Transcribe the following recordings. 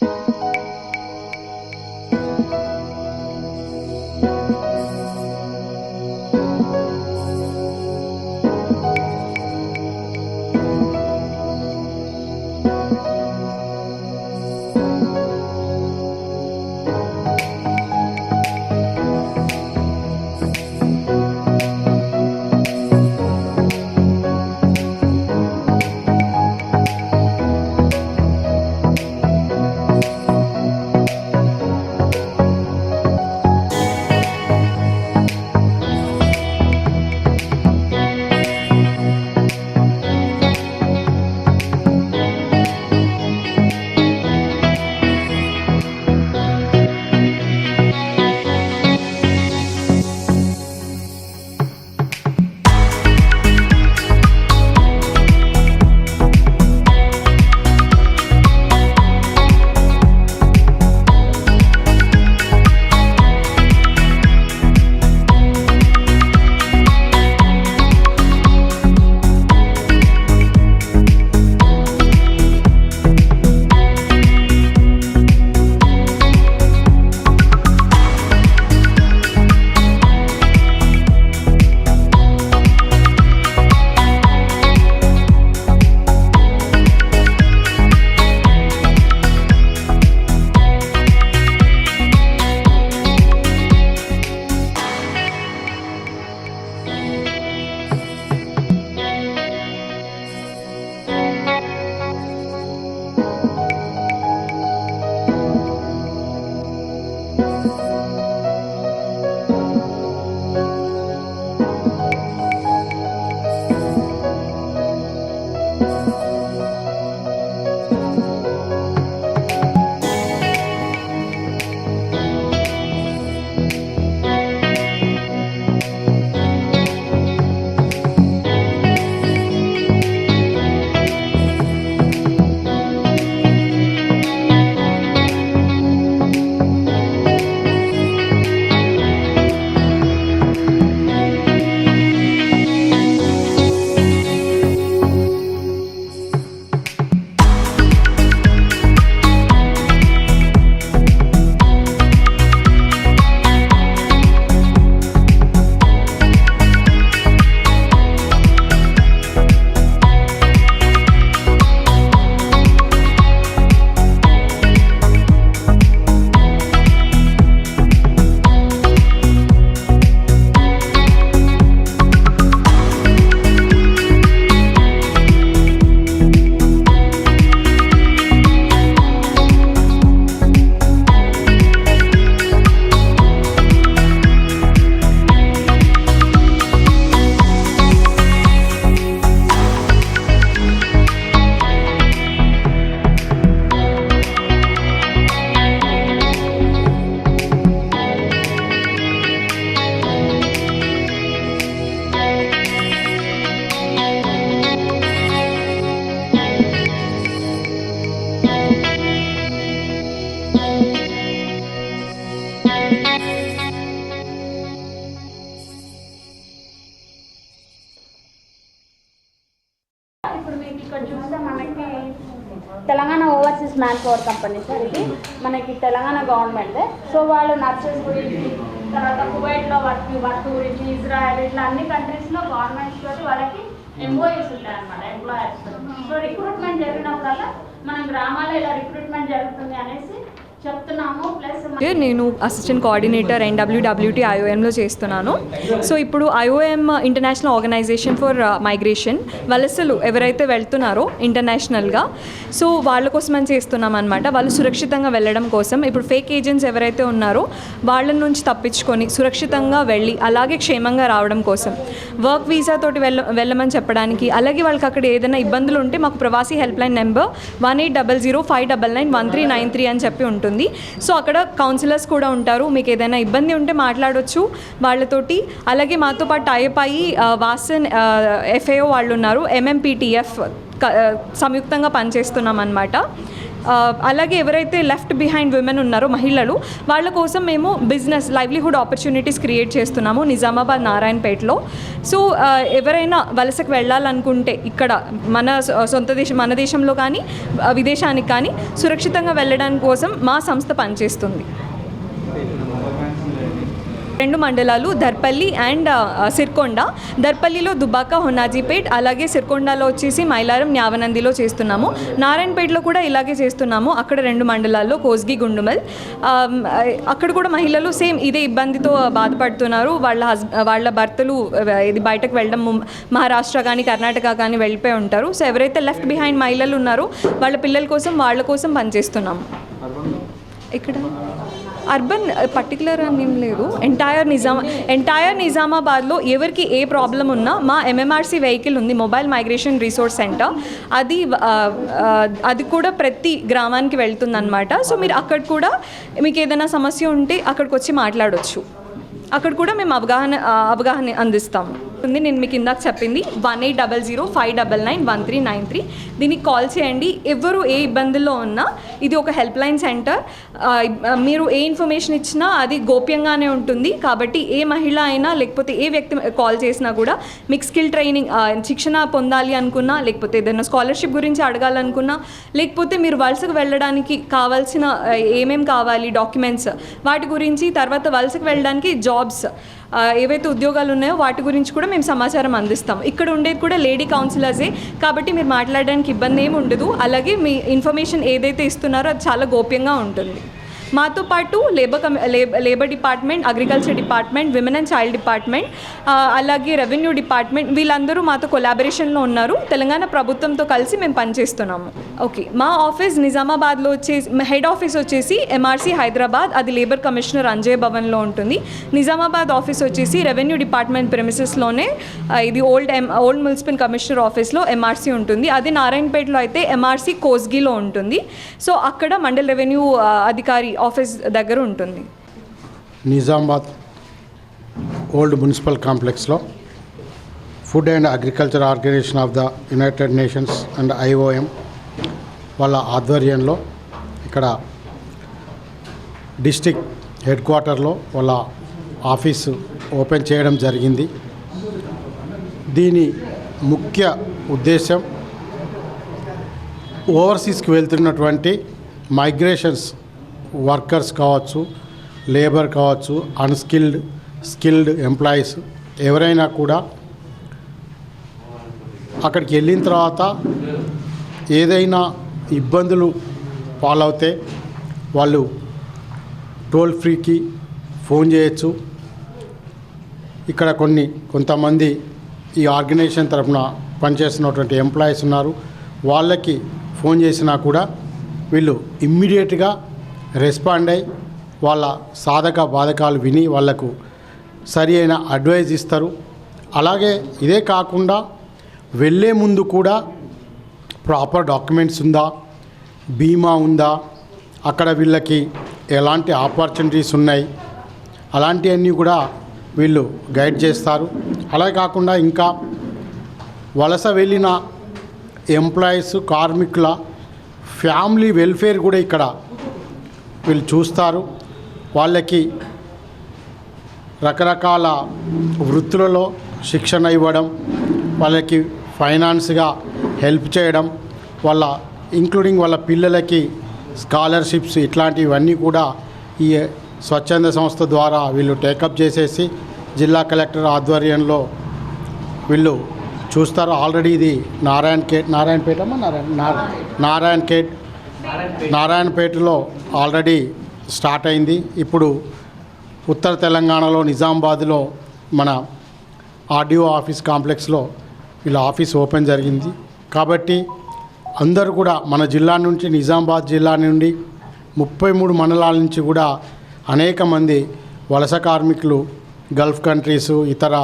ఇప్పుడు power company sir ఇది. మనకి తెలంగాణ గవర్నమెంట్ సో వాళ్ళు నర్సెస్ గురించి తర్వాత కువైట్లో వర్క్ వర్క్ గురించి ఇజ్రాయెల్ ఇట్లా అన్ని కంట్రీస్లో గవర్నమెంట్స్ తోటి వాళ్ళకి ఎంప్లాయీస్ ఉంటాయి అనమాట ఎంప్లాయర్స్ సో రిక్రూట్మెంట్ జరిగినప్పుడల్లా మనం గ్రామాల్లో ఇలా రిక్రూట్మెంట్ జరుగుతుంది అనేసి నేను అసిస్టెంట్ కోఆర్డినేటర్ ఎన్డబ్ల్యూడబ్ల్యూటీ ఐఓఎంలో చేస్తున్నాను. సో ఇప్పుడు IOM international organisation for migration వలసలు ఎవరైతే వెళ్తున్నారో ఇంటర్నేషనల్గా సో వాళ్ళ కోసం అని చేస్తున్నాం అనమాట వాళ్ళు సురక్షితంగా వెళ్ళడం కోసం ఇప్పుడు ఫేక్ ఏజెంట్స్ ఎవరైతే ఉన్నారో వాళ్ళ నుంచి తప్పించుకొని సురక్షితంగా వెళ్ళి అలాగే క్షేమంగా రావడం కోసం. వర్క్ వీసా తోటి వెళ్ళ వెళ్ళమని చెప్పడానికి అలాగే వాళ్ళకి అక్కడ ఏదైనా ఇబ్బందులు ఉంటే మాకు Pravasi help line number one eight double zero five double nine one three nine three అని చెప్పి ఉంటుంది. సో అక్కడ కౌన్సిలర్స్ కూడా ఉంటారు. మీకు ఏదైనా ఇబ్బంది ఉంటే మాట్లాడొచ్చు వాళ్ళతోటి. అలాగే మాతో పాటు టైప్ అయ్యి వాసన్ ఎఫ్ఏఓ వాళ్ళు ఉన్నారు. ఎంఎంపీటీఎఫ్ సంయుక్తంగా పనిచేస్తున్నాం అనమాట అలాగే ఎవరైతే లెఫ్ట్ బిహైండ్ విమెన్ ఉన్నారో మహిళలు వాళ్ళ కోసం మేము బిజినెస్ లైవ్లీహుడ్ ఆపర్చునిటీస్ క్రియేట్ చేస్తున్నాము నిజామాబాద్ నారాయణపేటలో. సో ఎవరైనా వలసకు వెళ్ళాలనుకుంటే ఇక్కడ మన సొంత దేశం మన దేశంలో కానీ విదేశానికి కానీ సురక్షితంగా వెళ్ళడానికి కోసం మా సంస్థ పనిచేస్తుంది. రెండు మండలాలు దర్పల్లి అండ్ సిర్కొండ. దర్పల్లిలో దుబ్బాక హొన్నాజీపేట్ అలాగే సిర్కొండలో వచ్చేసి మైలారం న్యావనందిలో చేస్తున్నాము. నారాయణపేటలో కూడా ఇలాగే చేస్తున్నాము. అక్కడ రెండు మండలాల్లో కోస్గి గుండుమల్. అక్కడ కూడా మహిళలు సేమ్ ఇదే ఇబ్బందితో బాధపడుతున్నారు. వాళ్ళ హస్ వాళ్ళ భర్తలు ఇది బయటకు వెళ్ళడం ము- మహారాష్ట్ర కానీ కర్ణాటక కానీ వెళ్ళిపోయి ఉంటారు. సో ఎవరైతే లెఫ్ట్ బిహైండ్ మహిళలు ఉన్నారో వాళ్ళ పిల్లల కోసం వాళ్ళ కోసం పనిచేస్తున్నాము. ఇక్కడ అర్బన్ పర్టికులర్ అని ఏం లేదు. ఎంటైర్ నిజామా ఎంటైర్ నిజామాబాద్లో ఎవరికి ఏ ప్రాబ్లం ఉన్నా మా ఎంఎంఆర్సీ వెహికల్ ఉంది మొబైల్ మైగ్రేషన్ రిసోర్స్ సెంటర్ అది అది కూడా ప్రతి గ్రామానికి వెళ్తుందన్నమాట. సో మీరు అక్కడ కూడా మీకు ఏదైనా సమస్య ఉంటే అక్కడికి వచ్చి మాట్లాడవచ్చు అక్కడ కూడా మేము అవగాహన అవగాహన అందిస్తాము. ఉంది నేను మీకు ఇందాక చెప్పింది one eight double zero five double nine one three nine three దీనికి కాల్ చేయండి. ఎవరు ఏ ఇబ్బందుల్లో ఉన్నా ఇది ఒక హెల్ప్ లైన్ సెంటర్ మీరు ఏ ఇన్ఫర్మేషన్ ఇచ్చినా అది గోప్యంగానే ఉంటుంది. కాబట్టి ఏ మహిళ అయినా లేకపోతే ఏ వ్యక్తి కాల్ చేసినా కూడా మీకు స్కిల్ ట్రైనింగ్ శిక్షణ పొందాలి అనుకున్నా లేకపోతే ఏదైనా స్కాలర్షిప్ గురించి అడగాలనుకున్నా లేకపోతే మీరు వలసకు వెళ్ళడానికి కావాల్సిన ఏమేమి ఏమేం కావాలి డాక్యుమెంట్స్ వాటి గురించి తర్వాత వలసకు వెళ్ళడానికి జాబ్స్. ఏవైతే ఉద్యోగాలు ఉన్నాయో వాటి గురించి కూడా మేము సమాచారం అందిస్తాం. ఇక్కడ ఉండేది కూడా లేడీ కౌన్సిలర్సే. కాబట్టి మీరు మాట్లాడడానికి ఇబ్బంది ఏమి ఉండదు. అలాగే మీ ఇన్ఫర్మేషన్ ఏదైతే ఇస్తున్నారో అది చాలా గోప్యంగా ఉంటుంది. మాతో పాటు labour కమి labour labour department agriculture department women and child department అలాగే రెవెన్యూ డిపార్ట్మెంట్ వీళ్ళందరూ మాతో కొలాబరేషన్లో ఉన్నారు. తెలంగాణ ప్రభుత్వంతో కలిసి మేము పనిచేస్తున్నాము. ఓకే. మా ఆఫీస్ నిజామాబాద్లో వచ్చేసి హెడ్ ఆఫీస్ వచ్చేసి ఎంఆర్సీ హైదరాబాద్. అది లేబర్ కమిషనర్ అంజయ్ భవన్లో ఉంటుంది. నిజామాబాద్ ఆఫీస్ వచ్చేసి రెవెన్యూ డిపార్ట్మెంట్ ప్రెమిసెస్లోనే ఇది ఓల్డ్ ఎం ఓల్డ్ మున్సిపల్ కమిషనర్ ఆఫీస్లో ఎంఆర్సీ ఉంటుంది. అది నారాయణపేటలో అయితే ఎంఆర్సీ కోస్గిలో ఉంటుంది. సో అక్కడ మండల్ రెవెన్యూ అధికారి ఆఫీస్ దగ్గర ఉంటుంది. నిజామాబాద్ ఓల్డ్ మున్సిపల్ కాంప్లెక్స్లో food and agriculture organisation of the United Nations and IOM వాళ్ళ ఆధ్వర్యంలో ఇక్కడ డిస్టిక్ హెడ్ క్వార్టర్లో వాళ్ళ ఆఫీసు ఓపెన్ చేయడం జరిగింది. దీని ముఖ్య ఉద్దేశం ఓవర్సీస్కి వెళ్తున్నటువంటి మైగ్రేషన్స్ వర్కర్స్ కావచ్చు లేబర్ కావచ్చు అన్స్కిల్డ్ స్కిల్డ్ ఎంప్లాయీస్ ఎవరైనా కూడా అక్కడికి వెళ్ళిన తర్వాత ఏదైనా ఇబ్బందులు పాలవుతే వాళ్ళు టోల్ ఫ్రీకి ఫోన్ చేయొచ్చు. ఇక్కడ కొన్ని కొంతమంది ఈ ఆర్గనైజేషన్ తరఫున పనిచేస్తున్నటువంటి ఎంప్లాయీస్ ఉన్నారు. వాళ్ళకి ఫోన్ చేసినా కూడా వీళ్ళు ఇమ్మీడియట్గా రెస్పాండ్ అయ్యి వాళ్ళ సాధక బాధకాలు విని వాళ్ళకు సరి అయిన అడ్వైజ్ ఇస్తారు. అలాగే ఇదే కాకుండా వెళ్ళే ముందు కూడా ప్రాపర్ డాక్యుమెంట్స్ ఉందా? బీమా ఉందా? అక్కడ వీళ్ళకి ఎలాంటి ఆపర్చునిటీస్ ఉన్నాయి? అలాంటివన్నీ కూడా వీళ్ళు గైడ్ చేస్తారు. అలా కాకుండా ఇంకా వలస వెళ్ళిన ఎంప్లాయీస్ కార్మికుల ఫ్యామిలీ వెల్ఫేర్ కూడా ఇక్కడ వీళ్ళు చూస్తారు. వాళ్ళకి రకరకాల వృత్తులలో శిక్షణ ఇవ్వడం వాళ్ళకి ఫైనాన్స్గా హెల్ప్ చేయడం వాళ్ళ ఇంక్లూడింగ్ వాళ్ళ పిల్లలకి స్కాలర్షిప్స్ ఇట్లాంటివన్నీ కూడా ఈ స్వచ్ఛంద సంస్థ ద్వారా వీళ్ళు టేకప్ చేసేసి జిల్లా కలెక్టర్ ఆధ్వర్యంలో వీళ్ళు చూస్తారు. ఆల్రెడీ ఇది నారాయణ కేట్ నారాయణపేట నారాయణ నారాయణ కేట్ నారాయణపేటలో ఆల్రెడీ స్టార్ట్ అయింది. ఇప్పుడు ఉత్తర తెలంగాణలో నిజామాబాద్లో మన ఆర్డీఓ ఆఫీస్ కాంప్లెక్స్లో వీళ్ళ ఆఫీస్ ఓపెన్ జరిగింది. కాబట్టి అందరూ కూడా మన జిల్లా నుంచి నిజామాబాద్ జిల్లా నుండి ముప్పై మూడు మండలాల నుంచి కూడా అనేక మంది వలస కార్మికులు గల్ఫ్ కంట్రీసు ఇతర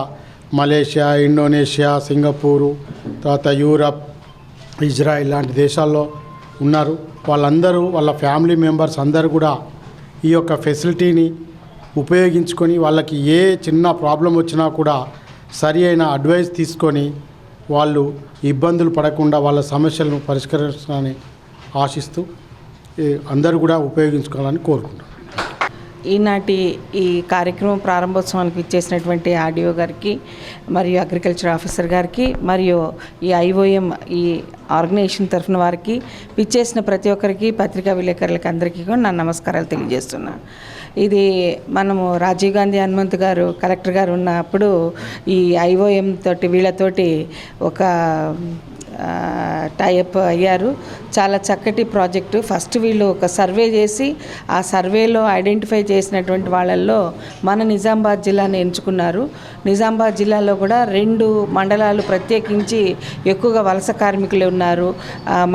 మలేషియా ఇండోనేషియా సింగపూరు తర్వాత యూరప్ ఇజ్రాయిల్ లాంటి దేశాల్లో ఉన్నారు. వాళ్ళందరూ వాళ్ళ ఫ్యామిలీ మెంబర్స్ అందరూ కూడా ఈ యొక్క ఫెసిలిటీని ఉపయోగించుకొని వాళ్ళకి ఏ చిన్న ప్రాబ్లం వచ్చినా కూడా సరి అయిన అడ్వైస్ తీసుకొని వాళ్ళు ఇబ్బందులు పడకుండా వాళ్ళ సమస్యలను పరిష్కరించాలని ఆశిస్తూ అందరూ కూడా ఉపయోగించుకోవాలని కోరుకుంటున్నాను ఈనాటి ఈ కార్యక్రమం ప్రారంభోత్సవానికి ఇచ్చేసినటువంటి ఆర్డీఓ గారికి మరియు అగ్రికల్చర్ ఆఫీసర్ గారికి మరియు ఈ ఐఓఎం ఈ ఆర్గనైజేషన్ తరఫున వారికి పిచ్చేసిన ప్రతి ఒక్కరికి పత్రికా విలేకరులకి అందరికీ కూడా నా నమస్కారాలు తెలియజేస్తున్నాను ఇది మనము రాజీవ్ గాంధీ హనుమంత్ గారు కలెక్టర్ గారు ఉన్నప్పుడు ఈ ఐఓఎం తోటి వీళ్ళతోటి ఒక టైఅప్ అయ్యారు. చాలా చక్కటి ప్రాజెక్టు ఫస్ట్ వీళ్ళు ఒక సర్వే చేసి ఆ సర్వేలో ఐడెంటిఫై చేసినటువంటి వాళ్ళల్లో మన నిజామాబాద్ జిల్లాని ఎంచుకున్నారు. నిజామాబాద్ జిల్లాలో కూడా రెండు మండలాలు ప్రత్యేకించి ఎక్కువగా వలస కార్మికులు ఉన్నారు.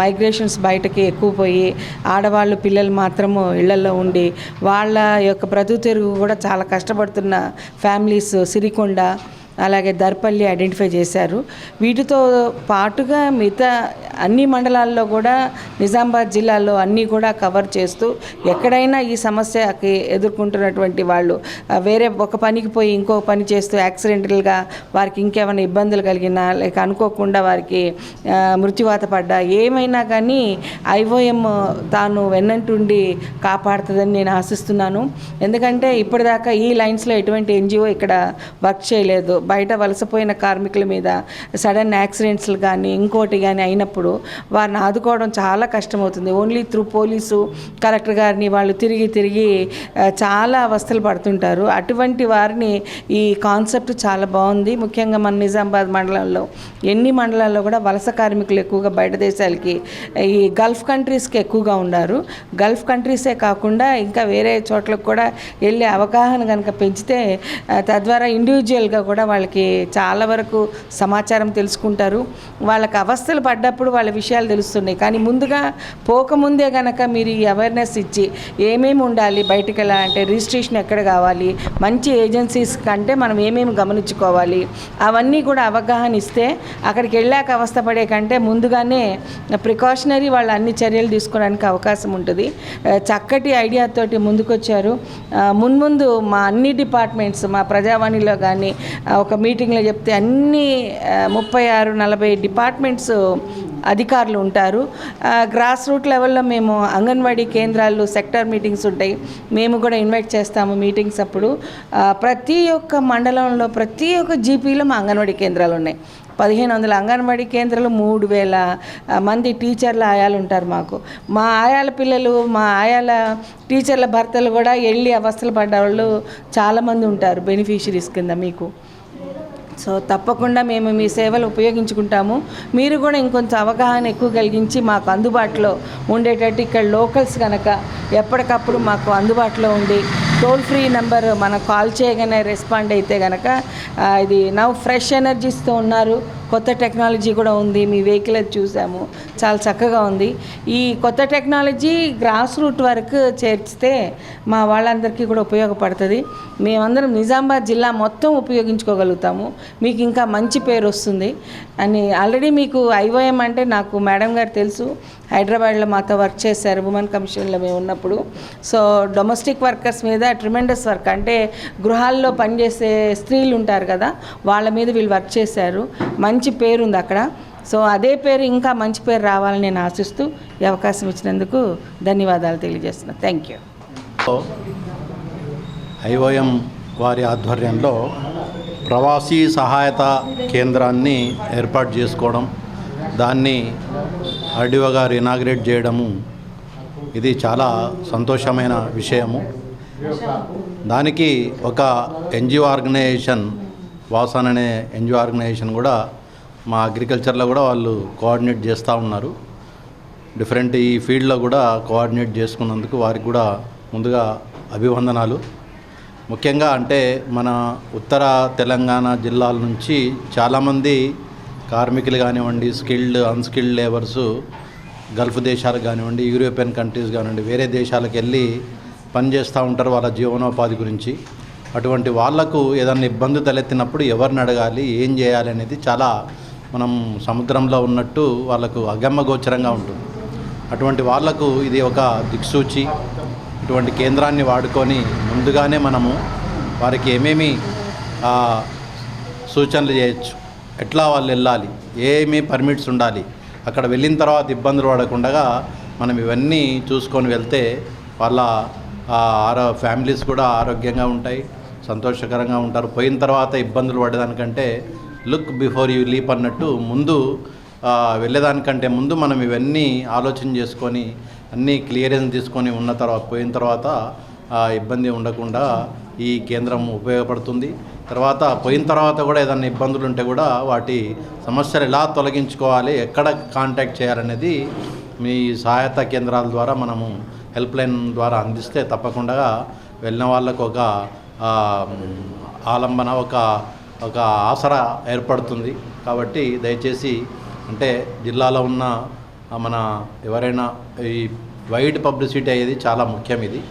మైగ్రేషన్స్ బయటకి ఎక్కువ పోయి ఆడవాళ్ళు పిల్లలు మాత్రము ఇళ్ళలో ఉండి వాళ్ళ యొక్క బ్రతుకు తెరుగు కూడా చాలా కష్టపడుతున్న ఫ్యామిలీస్ సిరికొండ అలాగే దర్పల్లి ఐడెంటిఫై చేశారు. వీటితో పాటుగా మిగతా అన్ని మండలాల్లో కూడా నిజామాబాద్ జిల్లాలో అన్నీ కూడా కవర్ చేస్తూ ఎక్కడైనా ఈ సమస్యకి ఎదుర్కొంటున్నటువంటి వాళ్ళు వేరే ఒక పనికి పోయి ఇంకో పని చేస్తూ యాక్సిడెంటల్గా వారికి ఇంకేమైనా ఇబ్బందులు కలిగినా లేక అనుకోకుండా వారికి మృత్యువాత పడ్డా ఏమైనా కానీ ఐఓఎం తాను వెన్నంటుండి కాపాడుతుందని నేను ఆశిస్తున్నాను. ఎందుకంటే ఇప్పటిదాకా ఈ లైన్స్లో ఎటువంటి ఎన్జిఓ ఇక్కడ వర్క్ చేయలేదు. బయట వలసపోయిన కార్మికుల మీద సడన్ యాక్సిడెంట్స్లు కానీ ఇంకోటి కానీ అయినప్పుడు వారిని ఆదుకోవడం చాలా కష్టమవుతుంది. ఓన్లీ త్రూ పోలీసు కలెక్టర్ గారిని వాళ్ళు తిరిగి తిరిగి చాలా అవస్థలు పడుతుంటారు. అటువంటి వారిని ఈ కాన్సెప్ట్ చాలా బాగుంది. ముఖ్యంగా మన నిజామాబాద్ మండలంలో ఎన్ని మండలాల్లో కూడా వలస కార్మికులు ఎక్కువగా బయట దేశాలకి ఈ గల్ఫ్ కంట్రీస్కి ఎక్కువగా ఉన్నారు గల్ఫ్ కంట్రీసే కాకుండా ఇంకా వేరే చోట్లకు కూడా వెళ్ళే అవగాహన కనుక పెంచితే తద్వారా ఇండివిజువల్గా కూడా వాళ్ళకి చాలా వరకు సమాచారం తెలుసుకుంటారు. వాళ్ళకి అవస్థలు పడ్డప్పుడు వాళ్ళ విషయాలు తెలుస్తున్నాయి. కానీ ముందుగా పోకముందే కనుక మీరు ఈ అవేర్నెస్ ఇచ్చి ఏమేమి ఉండాలి బయటికి ఎలా అంటే రిజిస్ట్రేషన్ ఎక్కడ కావాలి మంచి ఏజెన్సీస్ కంటే మనం ఏమేమి గమనించుకోవాలి అవన్నీ కూడా అవగాహన ఇస్తే అక్కడికి వెళ్ళాక అవస్థ పడే కంటే ముందుగానే ప్రికాషనరీ వాళ్ళు అన్ని చర్యలు తీసుకోవడానికి అవకాశం ఉంటుంది. చక్కటి ఐడియాతోటి ముందుకొచ్చారు. మున్ముందు మా అన్ని డిపార్ట్మెంట్స్ మా ప్రజావాణిలో కానీ ఒక ఒక మీటింగ్లో చెప్తే అన్ని ముప్పై ఆరు నలభై డిపార్ట్మెంట్స్ అధికారులు ఉంటారు. గ్రాస్ రూట్ లెవెల్లో మేము అంగన్వాడీ కేంద్రాలు సెక్టర్ మీటింగ్స్ ఉంటాయి. మేము కూడా ఇన్వైట్ చేస్తాము మీటింగ్స్ అప్పుడు. ప్రతి ఒక్క మండలంలో ప్రతి ఒక్క జీపీలో మా అంగన్వాడీ కేంద్రాలు ఉన్నాయి. పదిహేను వందల అంగన్వాడీ కేంద్రాలు మూడు వేల మంది టీచర్ల ఆయాలు ఉంటారు మాకు. మా ఆయాల పిల్లలు మా ఆయాల టీచర్ల భర్తలు కూడా వెళ్ళి అవస్థలు పడ్డ వాళ్ళు చాలామంది ఉంటారు బెనిఫిషరీస్ కింద మీకు. సో తప్పకుండా మేము మీ సేవలు ఉపయోగించుకుంటాము. మీరు కూడా ఇంకొంచెం అవగాహన ఎక్కువ కలిగించి మాకు అందుబాటులో ఉండేటట్టు ఇక్కడ లోకల్స్ కనుక ఎప్పటికప్పుడు మాకు అందుబాటులో ఉండి టోల్ ఫ్రీ నెంబర్ మనం కాల్ చేయగానే రెస్పాండ్ అయితే కనుక ఇది నవ్ ఫ్రెష్ ఎనర్జీస్తో ఉన్నారు. కొత్త టెక్నాలజీ కూడా ఉంది మీ వెహికల్ అది చూసాము చాలా చక్కగా ఉంది. ఈ కొత్త టెక్నాలజీ గ్రాస్ రూట్ వరకు చేర్చితే మా వాళ్ళందరికీ కూడా ఉపయోగపడుతుంది. మేమందరం నిజామాబాద్ జిల్లా మొత్తం ఉపయోగించుకోగలుగుతాము. మీకు ఇంకా మంచి పేరు వస్తుంది. అని ఆల్రెడీ మీకు ఐఓఎం అంటే నాకు మేడం గారు తెలుసు. హైదరాబాద్లో మాతో వర్క్ చేశారు ఉమెన్ కమిషన్లో మేము ఉన్నప్పుడు. సో డొమెస్టిక్ వర్కర్స్ మీద ట్రిమెండస్ వర్క్ అంటే గృహాల్లో పనిచేసే స్త్రీలు ఉంటారు కదా వాళ్ళ మీద వీళ్ళు వర్క్ చేశారు. మంచి పేరు ఉంది అక్కడ. సో అదే పేరు ఇంకా మంచి పేరు రావాలని నేను ఆశిస్తూ ఈ అవకాశం ఇచ్చినందుకు ధన్యవాదాలు తెలియజేస్తున్నాను థ్యాంక్ యూ ఐఓఎం వారి ఆధ్వర్యంలో ప్రవాసీ సహాయత కేంద్రాన్ని ఏర్పాటు చేసుకోవడం దాన్ని ఆర్డీఓ గారు ఇనాగ్రేట్ చేయడము ఇది చాలా సంతోషమైన విషయము. దానికి ఒక ఎన్జిఓ ఆర్గనైజేషన్ వాసన్ అనే ఎన్జిఓ ఆర్గనైజేషన్ కూడా మా అగ్రికల్చర్లో కూడా వాళ్ళు కోఆర్డినేట్ చేస్తూ ఉన్నారు. డిఫరెంట్ ఈ ఫీల్డ్లో కూడా కోఆర్డినేట్ చేసుకున్నందుకు వారికి కూడా ముందుగా అభివందనాలు. ముఖ్యంగా అంటే మన ఉత్తర తెలంగాణ జిల్లాల నుంచి చాలామంది కార్మికులు కానివ్వండి స్కిల్డ్ అన్స్కిల్డ్ లేబర్సు గల్ఫ్ దేశాలకు కానివ్వండి యూరోపియన్ కంట్రీస్ కానివ్వండి వేరే దేశాలకు వెళ్ళి పనిచేస్తూ ఉంటారు వాళ్ళ జీవనోపాధి గురించి. అటువంటి వాళ్ళకు ఏదైనా ఇబ్బంది తలెత్తినప్పుడు ఎవరిని అడగాలి ఏం చేయాలి అనేది చాలా మనం సముద్రంలో ఉన్నట్టు వాళ్ళకు అగమ్మగోచరంగా ఉంటుంది. అటువంటి వాళ్ళకు ఇది ఒక దిక్సూచి. ఇటువంటి కేంద్రాన్ని వాడుకొని ముందుగానే మనము వారికి ఏమేమి సూచనలు చేయొచ్చు. ఎట్లా వాళ్ళు వెళ్ళాలి? ఏమేమి పర్మిట్స్ ఉండాలి? అక్కడ వెళ్ళిన తర్వాత ఇబ్బందులు పడకుండా మనం ఇవన్నీ చూసుకొని వెళ్తే వాళ్ళ ఆరో ఫ్యామిలీస్ కూడా ఆరోగ్యంగా ఉంటాయి సంతోషకరంగా ఉంటారు. పోయిన తర్వాత ఇబ్బందులు పడేదానికంటే లుక్ బిఫోర్ యూ లీప్ అన్నట్టు ముందు వెళ్ళేదానికంటే ముందు మనం ఇవన్నీ ఆలోచన చేసుకొని అన్నీ క్లియరెన్స్ తీసుకొని ఉన్న తర్వాత పోయిన తర్వాత ఇబ్బంది ఉండకుండా ఈ కేంద్రం ఉపయోగపడుతుంది. తర్వాత పోయిన తర్వాత కూడా ఏదైనా ఇబ్బందులు ఉంటే కూడా వాటి సమస్యలు ఎలా తొలగించుకోవాలి ఎక్కడ కాంటాక్ట్ చేయాలనేది మీ సహాయత కేంద్రాల ద్వారా మనము హెల్ప్ లైన్ ద్వారా అందిస్తే తప్పకుండా వెళ్ళిన వాళ్ళకు ఒక ఆలంబన ఒక ఒక ఆసరా ఏర్పడుతుంది. కాబట్టి దయచేసి అంటే జిల్లాలో ఉన్న మన ఎవరైనా ఈ వైడ్ పబ్లిసిటీ అయ్యేది చాలా ముఖ్యం ఇది.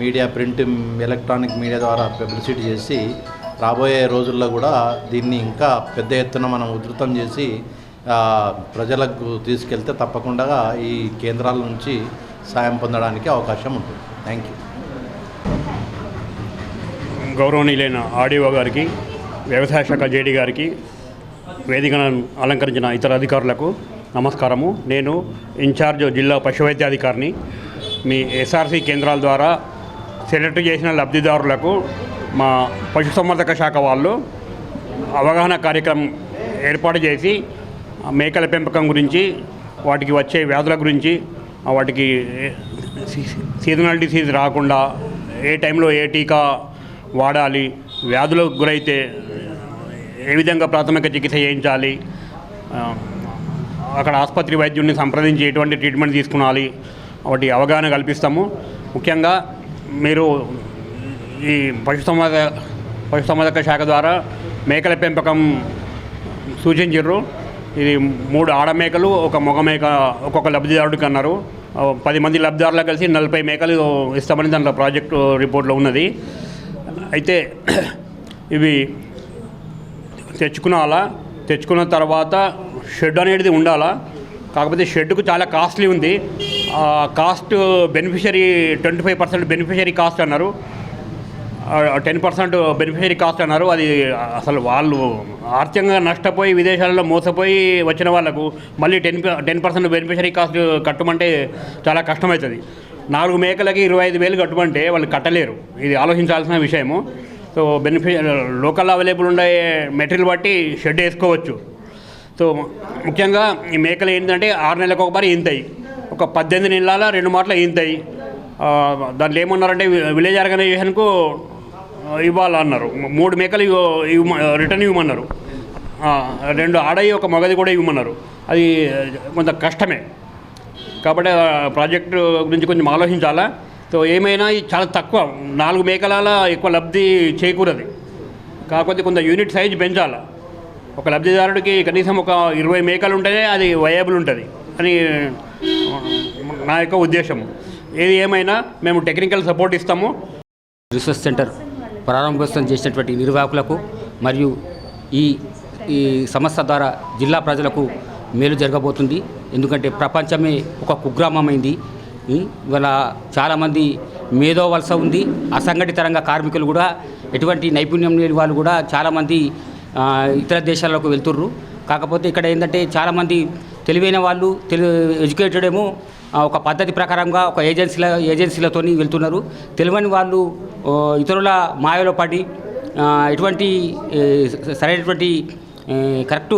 మీడియా ప్రింట్ ఎలక్ట్రానిక్ మీడియా ద్వారా పబ్లిసిటీ చేసి రాబోయే రోజుల్లో కూడా దీన్ని ఇంకా పెద్ద ఎత్తున మనం ఉధృతం చేసి ప్రజలకు తీసుకెళ్తే తప్పకుండా ఈ కేంద్రాల నుంచి సాయం పొందడానికి అవకాశం ఉంటుంది. Thank you. గౌరవనీయులైన ఆడియో గారికి వ్యవసాయ శాఖ జేడీ గారికి వేదికను అలంకరించిన ఇతర అధికారులకు నమస్కారము. నేను ఇన్ఛార్జ్ జిల్లా పశువైద్యాధికారిని మీ ఎస్ఆర్సి కేంద్రాల ద్వారా సెలెక్ట్ చేసిన లబ్ధిదారులకు మా పశుసంవర్ధక శాఖ వాళ్ళు అవగాహన కార్యక్రమం ఏర్పాటు చేసి మేకల పెంపకం గురించి వాటికి వచ్చే వ్యాధుల గురించి వాటికి సీజనల్ డిసీజ్ రాకుండా ఏ టైంలో ఏ టీకా వాడాలి వ్యాధులకు గురైతే ఏ విధంగా ప్రాథమిక చికిత్స చేయించాలి? అక్కడ ఆసుపత్రి వైద్యుడిని సంప్రదించి ఎటువంటి ట్రీట్మెంట్ తీసుకునాలి? వాటి అవగాహన కల్పిస్తాము. ముఖ్యంగా మీరు ఈ పశుసంవర్ధ పశుసంవర్ధక శాఖ ద్వారా మేకల పెంపకం సూచించారు ఇది మూడు ఆడ మేకలు ఒక మగ మేక ఒక్కొక్క లబ్ధిదారుడికి అన్నారు. పది మంది లబ్ధిదారులు కలిసి నలభై మేకలు ఇస్తామని దాంట్లో ప్రాజెక్టు రిపోర్ట్లో ఉన్నది. అయితే ఇవి తెచ్చుకునాలా? తెచ్చుకున్న తర్వాత షెడ్ అనేది ఉండాలా? కాకపోతే షెడ్కు చాలా కాస్ట్లీ ఉంది. Cost beneficiary twenty five percent beneficiary cost అన్నారు. టెన్ పర్సెంట్ బెనిఫిషరీ కాస్ట్ అన్నారు. అది అసలు వాళ్ళు ఆర్థికంగా నష్టపోయి విదేశాలలో మోసపోయి వచ్చిన వాళ్ళకు మళ్ళీ ten ten percent beneficiary cost కట్టమంటే చాలా కష్టమవుతుంది. నాలుగు మేకలకి ఇరవై ఐదు వేలు కట్టమంటే వాళ్ళు కట్టలేరు. ఇది ఆలోచించాల్సిన విషయము. సో బెనిఫిట్ లోకల్ అవైలబుల్ ఉండే మెటీరియల్ బట్టి షెడ్ వేసుకోవచ్చు. సో ముఖ్యంగా ఈ మేకలు ఏంటంటే ఆరు నెలలకు ఒకసారి ఈంతాయి. ఒక పద్దెనిమిది నెలల రెండు మాటలు ఈంతాయి. దాంట్లో ఏమన్నారంటే విలేజ్ ఆర్గనైజేషన్కు ఇవ్వాలన్నారు. మూడు మేకలు ఇవ్వ- రిటర్న్ ఇవ్వమన్నారు. రెండు ఆడయి ఒక మగది కూడా ఇవ్వమన్నారు. అది కొంత కష్టమే. కాబట్టి ప్రాజెక్టు గురించి కొంచెం ఆలోచించాలా? సో ఏమైనా ఇది చాలా తక్కువ నాలుగు మేకలాల ఎక్కువ లబ్ధి చేకూరది. కాకపోతే కొంత యూనిట్ సైజ్ పెంచాలి. ఒక లబ్ధిదారుడికి కనీసం ఒక ఇరవై మేకలు ఉంటేనే అది వయబుల్ ఉంటుంది అని నా యొక్క ఉద్దేశం. ఏది ఏమైనా మేము టెక్నికల్ సపోర్ట్ ఇస్తాము. రీసెర్చ్ సెంటర్ ప్రారంభోత్సవం చేసినటువంటి నిర్వాహకులకు మరియు ఈ ఈ సంస్థ ద్వారా జిల్లా ప్రజలకు మేలు జరగబోతుంది. ఎందుకంటే ప్రపంచమే ఒక కుగ్రామమైంది. ఇవాళ చాలామంది మేధో వలస ఉంది. అసంఘటిత రంగ కార్మికులు కూడా ఎటువంటి నైపుణ్యం లేని వాళ్ళు కూడా చాలామంది ఇతర దేశాలకు వెళ్తుర్రు. కాకపోతే ఇక్కడ ఏంటంటే చాలామంది తెలివైన వాళ్ళు తెలి ఎడ్యుకేటెడ్ ఏమో ఒక పద్ధతి ప్రకారంగా ఒక ఏజెన్సీల ఏజెన్సీలతో వెళ్తున్నారు. తెలివని వాళ్ళు ఇతరుల మాయలో పడి ఎటువంటి సరైనటువంటి కరెక్టు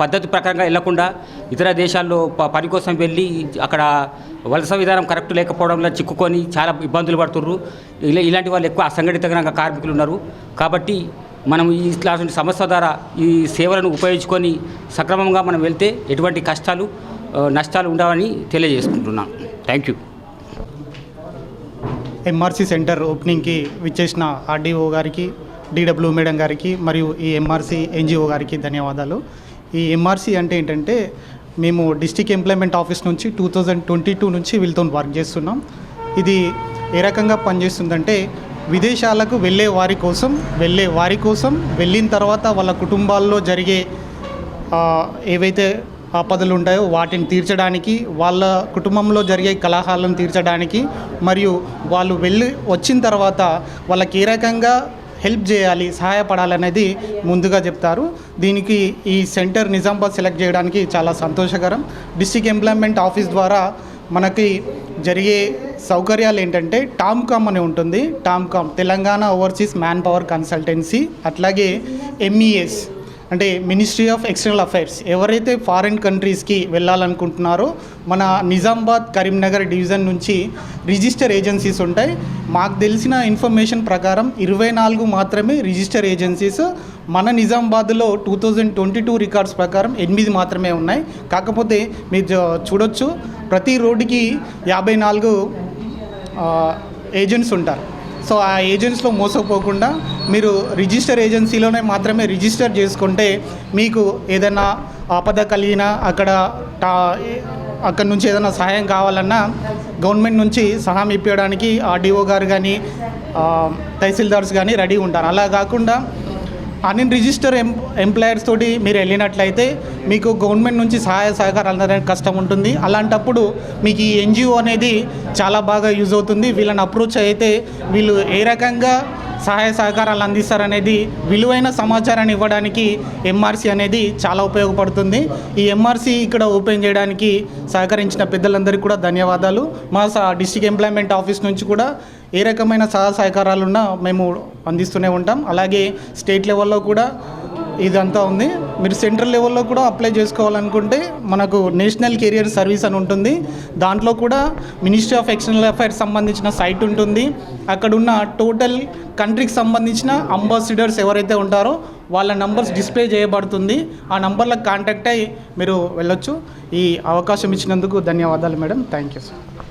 పద్ధతి ప్రకారంగా వెళ్ళకుండా ఇతర దేశాల్లో ప- పని కోసం వెళ్ళి అక్కడ వలస విధానం కరెక్ట్ లేకపోవడంలో చిక్కుకొని చాలా ఇబ్బందులు పడుతుర్రు. ఇలా ఇలాంటి వాళ్ళు ఎక్కువ అసంఘటిత కార్మికులు ఉన్నారు. కాబట్టి మనం ఈ ఇట్లాంటి సంస్థ ద్వారా ఈ సేవలను ఉపయోగించుకొని సక్రమంగా మనం వెళ్తే ఎటువంటి కష్టాలు నష్టాలు ఉండవని తెలియజేసుకుంటున్నాను థ్యాంక్ యూ ఎంఆర్సీ సెంటర్ ఓపెనింగ్కి విచ్చేసిన ఆర్డీఓ గారికి డిడబ్ల్యూ మేడం గారికి మరియు ఈ ఎంఆర్సీ ఎన్జిఓ గారికి ధన్యవాదాలు. ఈ ఎంఆర్సీ అంటే ఏంటంటే మేము డిస్టిక్ ఎంప్లాయ్మెంట్ ఆఫీస్ నుంచి టూ థౌజండ్ ట్వంటీ టూ నుంచి వీళ్ళతో వర్క్ చేస్తున్నాం. ఇది ఏ రకంగా పనిచేస్తుందంటే విదేశాలకు వెళ్ళే వారి కోసం వెళ్ళే వారి కోసం వెళ్ళిన తర్వాత వాళ్ళ కుటుంబాల్లో జరిగే ఏవైతే ఆపదలు ఉంటాయో వాటిని తీర్చడానికి వాళ్ళ కుటుంబంలో జరిగే కలహాలను తీర్చడానికి మరియు వాళ్ళు వెళ్ళి వచ్చిన తర్వాత వాళ్ళకి ఏ రకంగా హెల్ప్ చేయాలి సహాయపడాలనేది ముందుగా చెప్తారు. దీనికి ఈ సెంటర్ నిజామాబాద్ సెలెక్ట్ చేయడానికి చాలా సంతోషకరం. డిస్టిక్ ఎంప్లాయ్మెంట్ ఆఫీస్ ద్వారా మనకి జరిగే సౌకర్యాలు ఏంటంటే టామ్కామ్ అని ఉంటుంది. TOMCOM Telangana overseas man power consultancy అట్లాగే ఎంఈఎస్ అంటే మినిస్ట్రీ ఆఫ్ ఎక్స్టర్నల్ అఫైర్స్ ఎవరైతే ఫారిన్ కంట్రీస్కి వెళ్ళాలనుకుంటున్నారో మన నిజామాబాద్ కరీంనగర్ డివిజన్ నుంచి రిజిస్టర్ ఏజెన్సీస్ ఉంటాయి. మాకు తెలిసిన ఇన్ఫర్మేషన్ ప్రకారం ఇరవై నాలుగు మాత్రమే రిజిస్టర్ ఏజెన్సీస్. మన నిజామాబాద్లో two thousand twenty two records ప్రకారం ఎనిమిది మాత్రమే ఉన్నాయి. కాకపోతే మీరు చూడొచ్చు ప్రతి రోడ్డుకి యాభై నాలుగు ఏజెంట్స్ ఉంటారు. సో ఆ ఏజెంట్స్లో మోసపోకుండా మీరు రిజిస్టర్ ఏజెన్సీలోనే మాత్రమే రిజిస్టర్ చేసుకుంటే మీకు ఏదైనా ఆపద కలిగినా అక్కడ టా అక్కడ నుంచి ఏదైనా సహాయం కావాలన్నా గవర్నమెంట్ నుంచి సహాయం ఇప్పించడానికి ఆర్డీఓ గారు కానీ తహసీల్దార్స్ కానీ రెడీ ఉంటారు. అలా కాకుండా అన్ రిజిస్టర్ ఎం ఎంప్లాయర్స్ తోటి మీరు వెళ్ళినట్లయితే మీకు గవర్నమెంట్ నుంచి సహాయ సహకారాలు అందడానికి కష్టం ఉంటుంది. అలాంటప్పుడు మీకు ఈ ఎన్జిఓ అనేది చాలా బాగా యూజ్ అవుతుంది. వీళ్ళని అప్రోచ్ అయితే వీళ్ళు ఏ రకంగా సహాయ సహకారాలు అందిస్తారనేది విలువైన సమాచారాన్ని ఇవ్వడానికి ఎంఆర్సీ అనేది చాలా ఉపయోగపడుతుంది. ఈ ఎంఆర్సీ ఇక్కడ ఓపెన్ చేయడానికి సహకరించిన పెద్దలందరికీ కూడా ధన్యవాదాలు. మా డిస్టిక్ ఎంప్లాయ్మెంట్ ఆఫీస్ నుంచి కూడా ఏ రకమైన సహాయ సహకారాలున్నా మేము అందిస్తూనే ఉంటాం. అలాగే స్టేట్ లెవెల్లో కూడా ఇదంతా ఉంది. మీరు సెంట్రల్ లెవెల్లో కూడా అప్లై చేసుకోవాలనుకుంటే మనకు నేషనల్ కెరియర్ సర్వీస్ అని ఉంటుంది. దాంట్లో కూడా మినిస్ట్రీ ఆఫ్ ఎక్స్టర్నల్ అఫైర్స్ సంబంధించిన సైట్ ఉంటుంది. అక్కడ ఉన్న టోటల్ కంట్రీకి సంబంధించిన అంబాసిడర్స్ ఎవరైతే ఉంటారో వాళ్ళ నంబర్స్ డిస్ప్లే చేయబడుతుంది. ఆ నంబర్లకు కాంటాక్ట్ అయ్యి మీరు వెళ్ళొచ్చు. ఈ అవకాశం ఇచ్చినందుకు ధన్యవాదాలు మేడం. Thank you sir